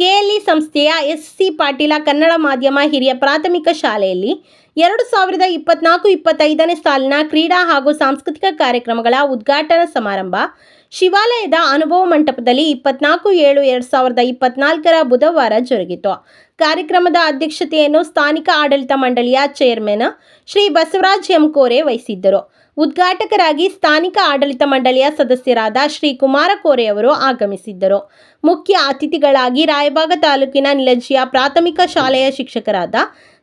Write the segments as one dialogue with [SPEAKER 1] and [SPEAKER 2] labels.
[SPEAKER 1] KLE ಸಂಸ್ಥೆಯ S C Patil Kannada ಮಾಧ್ಯಮ ಹಿರಿಯ ಪ್ರಾಥಮಿಕ ಶಾಲೆಯಲ್ಲಿ ಎರಡು ಸಾವಿರದ ಇಪ್ಪತ್ನಾಲ್ಕು ಇಪ್ಪತ್ತೈದನೇ ಸಾಲಿನ ಕ್ರೀಡಾ ಹಾಗೂ ಸಾಂಸ್ಕೃತಿಕ ಕಾರ್ಯಕ್ರಮಗಳ ಉದ್ಘಾಟನಾ ಸಮಾರಂಭ ಶಿವಾಲಯದ ಅನುಭವ ಮಂಟಪದಲ್ಲಿ ಇಪ್ಪತ್ನಾಲ್ಕು ಏಳು ಎರಡು ಸಾವಿರದ ಇಪ್ಪತ್ನಾಲ್ಕರ ಬುಧವಾರ ಜರುಗಿತು. ಕಾರ್ಯಕ್ರಮದ ಅಧ್ಯಕ್ಷತೆಯನ್ನು ಸ್ಥಾನಿಕ ಆಡಳಿತ ಮಂಡಳಿಯ ಚೇರ್ಮನ್ ಶ್ರೀ ಬಸವರಾಜ್ ಎಂ ಕೋರೆ ವಹಿಸಿದ್ದರು. ಉದ್ಘಾಟಕರಾಗಿ ಸ್ಥಾನಿಕ ಆಡಳಿತ ಮಂಡಳಿಯ ಸದಸ್ಯರಾದ ಶ್ರೀ ಕುಮಾರ ಕೋರೆ ಅವರು ಆಗಮಿಸಿದ್ದರು. ಮುಖ್ಯ ಅತಿಥಿಗಳಾಗಿ ರಾಯಬಾಗ ತಾಲೂಕಿನ ನಿಲಜಿಯ ಪ್ರಾಥಮಿಕ ಶಾಲೆಯ ಶಿಕ್ಷಕರಾದ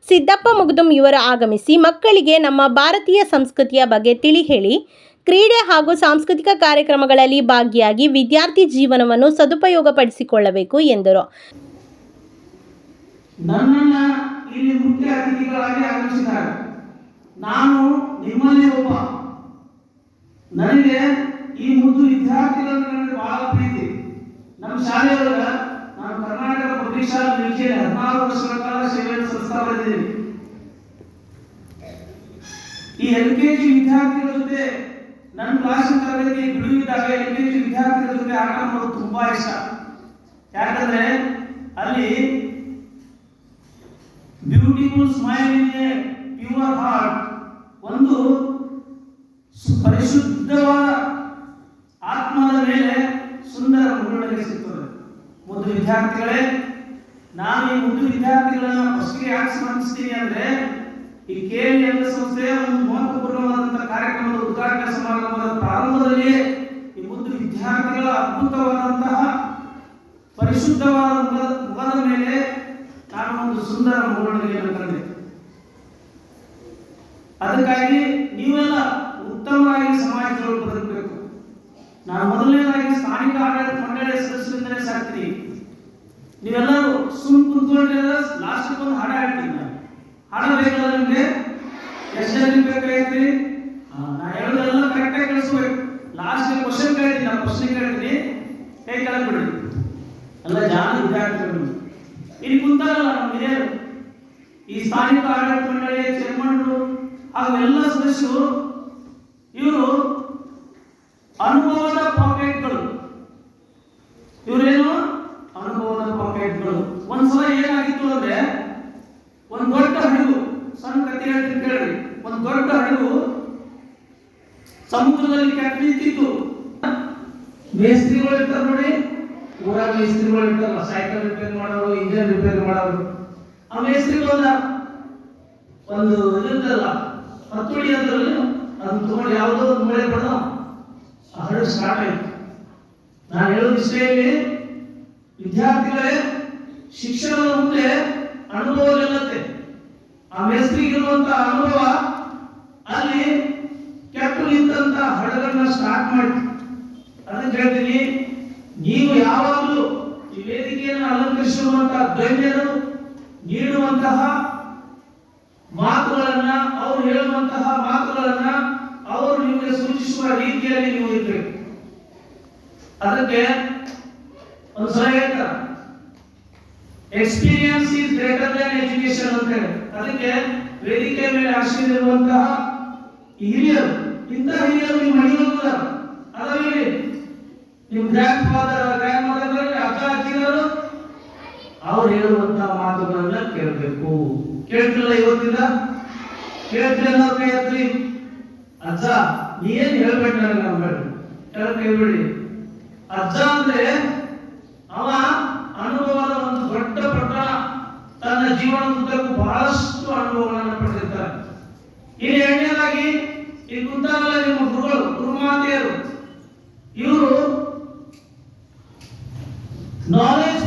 [SPEAKER 1] ಸಿದ್ದಪ್ಪ ಮುಗ್ದುಂ ಇವರು ಆಗಮಿಸಿ ಮಕ್ಕಳಿಗೆ ನಮ್ಮ ಭಾರತೀಯ ಸಂಸ್ಕೃತಿಯ ಬಗ್ಗೆ ತಿಳಿ ಹೇಳಿ ಕ್ರೀಡೆ ಹಾಗೂ ಸಾಂಸ್ಕೃತಿಕ ಕಾರ್ಯಕ್ರಮಗಳಲ್ಲಿ ಭಾಗಿಯಾಗಿ ವಿದ್ಯಾರ್ಥಿ ಜೀವನವನ್ನು ಸದುಪಯೋಗಪಡಿಸಿಕೊಳ್ಳಬೇಕು ಎಂದರು.
[SPEAKER 2] ನನ್ನನ್ನ ಇಲ್ಲಿ ಮುಖ್ಯ ಅತಿಥಿಗಳಾಗಿ ಆಗಮಿಸಿದ್ದಾರೆ. ನಾನು ನಿಮ್ಮಲ್ಲಿ ಒಬ್ಬ. ನನಗೆ ಈ ಮುದ್ದು ವಿದ್ಯಾರ್ಥಿಗಳು ನನಗೆ ಬಹಳ ಪ್ರೀತಿ. ನಮ್ಮ ಶಾಲೆಯೊಳಗ ನಾನು ಕರ್ನಾಟಕ ಪಬ್ಲಿಕ್ ಶಾಲಾ ನಿಲ್ಕೆಯಲ್ಲಿ ಹದಿನಾರು ವರ್ಷಗಳ ಕಾಲ ಸೇವೆಯನ್ನು ಸಲ್ಲಿಸ್ತಾ ಈ ಎಲ್ ಕೆ ಜಿ ವಿದ್ಯಾರ್ಥಿಗಳ ಜೊತೆ ನನ್ನ ಕ್ಲಾಸಿನ ತರಗತಿ ಬಿಡುವಿದ್ದಾಗ ಜಿ ವಿದ್ಯಾರ್ಥಿಗಳ ಜೊತೆ ಆಟ ಮಾಡೋದು ತುಂಬಾ ಇಷ್ಟ. ಯಾಕಂದ್ರೆ ಅಲ್ಲಿ beautiful smile a pure heart ಒಂದು ಪರಿಶುದ್ಧವಾದ ಆತ್ಮದ ಮೇಲೆ ಸುಂದರ ಮುಗುಳುನಗೆ ಸಿಗ್ತದೆ. ಮೊದಲು ವಿದ್ಯಾರ್ಥಿಗಳೇ, ನಾನು ಈ ಮೊದಲು ವಿದ್ಯಾರ್ಥಿಗಳನ್ನ ಫಸ್ಟ್ಗೆ ಯಾಕೆ ಸ್ಮರಿಸ್ತೀನಿ ಅಂದ್ರೆ ಈ ಕೆ ಎಲ್ ಸಂಸ್ಥೆಯ ಒಂದು ಮಹತ್ವಪೂರ್ಣವಾದಂತಹ ಕಾರ್ಯಕ್ರಮದ ಉದ್ಘಾಟನಾ ಸಮಾರಂಭದ ಪ್ರಾರಂಭದಲ್ಲಿಯೇ ಈ ಒಂದು ವಿದ್ಯಾರ್ಥಿಗಳ ಅದ್ಭುತವಾದಂತಹ ಪರಿಶುದ್ಧವಾದ ಮುಖದ ಮೇಲೆ ನಾನು ಒಂದು ಸುಂದರ ಮುಗುಳುನಗೆಯನ್ನು ಕಂಡೆ ಅದಕ್ಕಾಗಿ ನೀವೆಲ್ಲ ಉತ್ತಮವಾಗಿ ಸಮಾಜದೊಳಗೆ ಬದುಕಬೇಕು. ನಾನು ಮೊದಲನೇದಾಗಿ ಸ್ಥಾನಿಕ ಆಡಳಿತ ಮಂಡಳಿಯ ಸದಸ್ಯರಿಂದಲೇ ಸಾಕ್ತೀನಿ. ನೀವೆಲ್ಲರೂ ಸುಮ್ ಕುತ್ಕೊಂಡ್ರೆ ಲಾಸ್ಟ್ ಒಂದು ಹಾಡ ಹೇಳ್ತೀನಿ ನಾನು. ನಿಮ್ಗೆ ಎಷ್ಟು ಜನ ಬೇಕಾಗೈತ್ರಿ ಹಾ, ನಾ ಹೇಳೋದೆಲ್ಲ ಕರೆಕ್ಟಾಗಿ ಕಳಿಸ್ಬೇಕು ಲಾಸ್ಟ್ ಕ್ವಶನ್ ಕೇಳ್ತೀನಿ ನಾನು ಕ್ವಶನ್ ಕೇಳ್ತೀನಿ ಕೈ ಕೆಳಗೆ ಬಿಡ್ರಿ ಎಲ್ಲ ಜಾನ ವಿದ್ಯಾರ್ಥಿಗಳು ಇಲ್ಲಿ ಕುಂತಾರಲ್ಲ ನಮ್ಮ ಹಿರಿಯರು ಈ ಸ್ಥಾನಿಕ ಆಡಳಿತ ಮಂಡಳಿಯ ಚೇರ್ಮನ್ರು ಹಾಗೂ ಸದಸ್ಯರು ಇವರು ಅನುಭವದ ಪಾಕೆಟ್ಗಳು. ಇವರೇನು? ಅನುಭವದ ಪಾಕೆಟ್ಗಳು. ಒಂದ್ಸಲ ಏನಾಗಿತ್ತು ಅಂದ್ರೆ, ಒಂದ್ ದೊಡ್ಡ ಹಡಗು, ಸಣ್ಣ ಕಥೆ ಹೇಳ್ತೀನಿ ಕೇಳ್ರಿ. ಒಂದ್ ದೊಡ್ಡ ಹಡಗು ಸಮುದ್ರದಲ್ಲಿ ಕೆಟ್ಟ ನಿಂತಿತ್ತು. ಮೇಸ್ತ್ರಿಗಳು ಇರ್ತಾರೆ ನೋಡಿ. ಊರಾಗ ಮೇಸ್ತ್ರಿಗಳು ಇರ್ತಾರಲ್ಲ, ಸೈಕಲ್ ರಿಪೇರಿ ಮಾಡೋರು ಇಂಜಿನ್ ರಿಪೇರಿ ಮಾಡೋರು. ಆ ಮೇಸ್ತ್ರಿಗಳು ಒಂದ ಇರುತ್ತಲ್ಲ ಹತ್ತುಡಿ ಅಂದ್ರಲ್ಲಿ ಅದನ್ನ ತಗೊಂಡು ಯಾವುದೋ ಒಂದು ಮೂಳೆ ಆ ಹಡಗು ಸ್ಟಾರ್ಟ್ ಆಯ್ತು ನಾನು ಹೇಳೋ ಇಷ್ಟೇ ಇಲ್ಲಿ ವಿದ್ಯಾರ್ಥಿಗಳೇ, ಶಿಕ್ಷಣದ ಮುಂದೆ ಅನುಭವ ನಿಲ್ಲತ್ತೆ ಆ ಮೇಸ್ತ್ರಿಗಿರುವಂತ ಅನುಭವ ಅಲ್ಲಿ ಕೆಟ್ಟು ನಿಂತ ಹಡಗನ್ನ ಸ್ಟಾರ್ಟ್ ಮಾಡಿ ಅದಕ್ಕೆ ಹೇಳ್ತೀನಿ ನೀವು ಯಾವಾಗಲೂ ಈ ವೇದಿಕೆಯನ್ನು ಅಲಂಕರಿಸಿರುವಂತಹ ಗಣ್ಯರು ನೀಡುವಂತಹ ಮಾತುಗಳನ್ನ ಅವರು ಹೇಳುವಂತಹ ಮಾತುಗಳನ್ನ ಅವರು ನಿಮಗೆ ಸೂಚಿಸುವ ರೀತಿಯಲ್ಲಿ ನೀವು ಇರಬೇಕು ಅದಕ್ಕೆ ಒಂದು ಸಲ ಹೇಳ್ತಾರೆ. Experience is greater than education ಅಂತ ಹೇಳಿ. ಅದಕ್ಕೆ ವೇದಿಕೆ ಮೇಲೆ ಆಶ್ರಯಿರುವಂತಹ ಈ ಹಿರಿಯರು ಇಂತಹ ಹಿರಿಯರು ನಿಮ್ಮ ಮನೆಯೊಳಗೆ ಅದರಲ್ಲಿ ನಿಮ್ಮ ಗ್ರ್ಯಾಂಡ್ ಫಾದರ್ ಗ್ರ್ಯಾಂಡ್ ಮದರ್ ಅಕ್ಕ ಅಜ್ಜಿಗಳು ಅವ್ರು ಹೇಳುವಂತಹ ಮಾತುಗಳನ್ನ ಕೇಳಬೇಕು. ಕೇಳ್ತಿಲ್ಲ ಇವತ್ತಿಂದ? ಕೇಳ್ತಿಲ್ಲ ಅನ್ನೋ ಕೈ ನೀ ಅಜ್ಜ ನೀನ್ ಹೇಳ್ಬೇಕು ನನಗೆ ಅನ್ಬೇಡಿ ಹೇಳ್ಬೇಡಿ ಅಜ್ಜ ಅಂದ್ರೆ ಅವ ಅನುಭವದ ಒಂದು ದೊಡ್ಡ ಪ್ರಕಾರ ತನ್ನ ಜೀವನದುದ್ದಕ್ಕೂ ಬಹಳಷ್ಟು ಅನುಭವಗಳನ್ನು ಪಡೆದಿರ್ತಾರೆ. ಇಲ್ಲಿ ಎರಡನೇದಾಗಿ, ಈ ಕುಂತಾರಲ್ಲ ನಿಮ್ಮ ಗುರುಗಳು, ಗುರುಮಾತೆಯರು, ಇವರು ನಾಲೆಜ್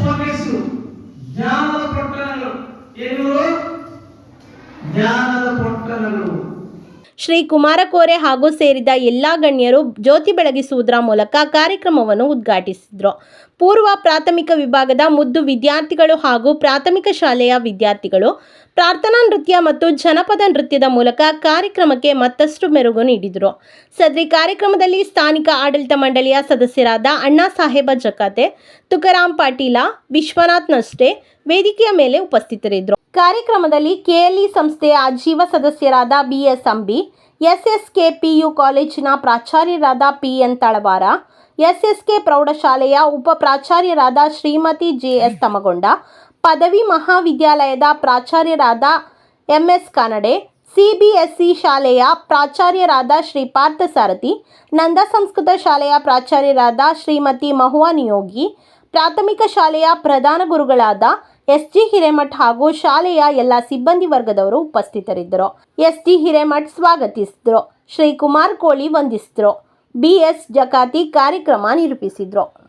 [SPEAKER 1] ಶ್ರೀ ಕುಮಾರಕೋರೆ ಹಾಗೂ ಸೇರಿದ ಎಲ್ಲ ಗಣ್ಯರು ಜ್ಯೋತಿ ಬೆಳಗಿಸುವುದರ ಮೂಲಕ ಕಾರ್ಯಕ್ರಮವನ್ನು ಉದ್ಘಾಟಿಸಿದರು. ಪೂರ್ವ ಪ್ರಾಥಮಿಕ ವಿಭಾಗದ ಮುದ್ದು ವಿದ್ಯಾರ್ಥಿಗಳು ಹಾಗೂ ಪ್ರಾಥಮಿಕ ಶಾಲೆಯ ವಿದ್ಯಾರ್ಥಿಗಳು ಪ್ರಾರ್ಥನಾ ನೃತ್ಯ ಮತ್ತು ಜನಪದ ನೃತ್ಯದ ಮೂಲಕ ಕಾರ್ಯಕ್ರಮಕ್ಕೆ ಮತ್ತಷ್ಟು ಮೆರುಗು ನೀಡಿದರು. ಸದ್ರಿ ಕಾರ್ಯಕ್ರಮದಲ್ಲಿ ಸ್ಥಾನಿಕ ಆಡಳಿತ ಮಂಡಳಿಯ ಸದಸ್ಯರಾದ ಅಣ್ಣಾ ಸಾಹೇಬ ಜಕಾತೆ ತುಕಾರಾಂ ಪಾಟೀಲ, ವಿಶ್ವನಾಥ್ ನಷ್ಟೆ ವೇದಿಕೆಯ ಮೇಲೆ ಉಪಸ್ಥಿತರಿದ್ದರು ಕಾರ್ಯಕ್ರಮದಲ್ಲಿ ಕೆಎಲ್ಇ ಸಂಸ್ಥೆಯ ಆಜೀವ ಸದಸ್ಯರಾದ ಬಿಎಸ್ ಅಂಬಿ ಎಸ್ಎಸ್ಕೆ ಪಿಯು ಕಾಲೇಜಿನ ಪ್ರಾಚಾರ್ಯರಾದ ಪಿಎನ್ ತಳವಾರ, ಎಸ್ಎಸ್ಕೆ ಪ್ರೌಢಶಾಲೆಯ ಉಪ ಪ್ರಾಚಾರ್ಯರಾದ ಶ್ರೀಮತಿ ಜೆಎಸ್ ತಮಗೊಂಡ, ಪದವಿ ಮಹಾವಿದ್ಯಾಲಯದ ಪ್ರಾಚಾರ್ಯರಾದ ಎಂಎಸ್ ಕಾನಡೆ, ಸಿಬಿಎಸ್ಇ ಶಾಲೆಯ ಪ್ರಾಚಾರ್ಯರಾದ ಶ್ರೀ ಪಾರ್ಥಸಾರಥಿ, ನಂದ ಸಂಸ್ಕೃತ ಶಾಲೆಯ ಪ್ರಾಚಾರ್ಯರಾದ ಶ್ರೀಮತಿ ಮಹುವಾ ನಿಯೋಗಿ ಪ್ರಾಥಮಿಕ ಶಾಲೆಯ ಪ್ರಧಾನ ಗುರುಗಳಾದ ಎಸ್ ಜಿ ಹಿರೇಮಠ್ ಹಾಗೂ ಶಾಲೆಯ ಎಲ್ಲ ಸಿಬ್ಬಂದಿ ವರ್ಗದವರು ಉಪಸ್ಥಿತರಿದ್ದರು. ಎಸ್ ಜಿ ಹಿರೇಮಠ್ ಸ್ವಾಗತಿಸಿದ್ರು. ಶ್ರೀಕುಮಾರ್ ಕೋಳಿ ವಂದಿಸಿದ್ರು. ಬಿ ಎಸ್ ಜಕಾತಿ ಕಾರ್ಯಕ್ರಮ ನಿರೂಪಿಸಿದ್ರು.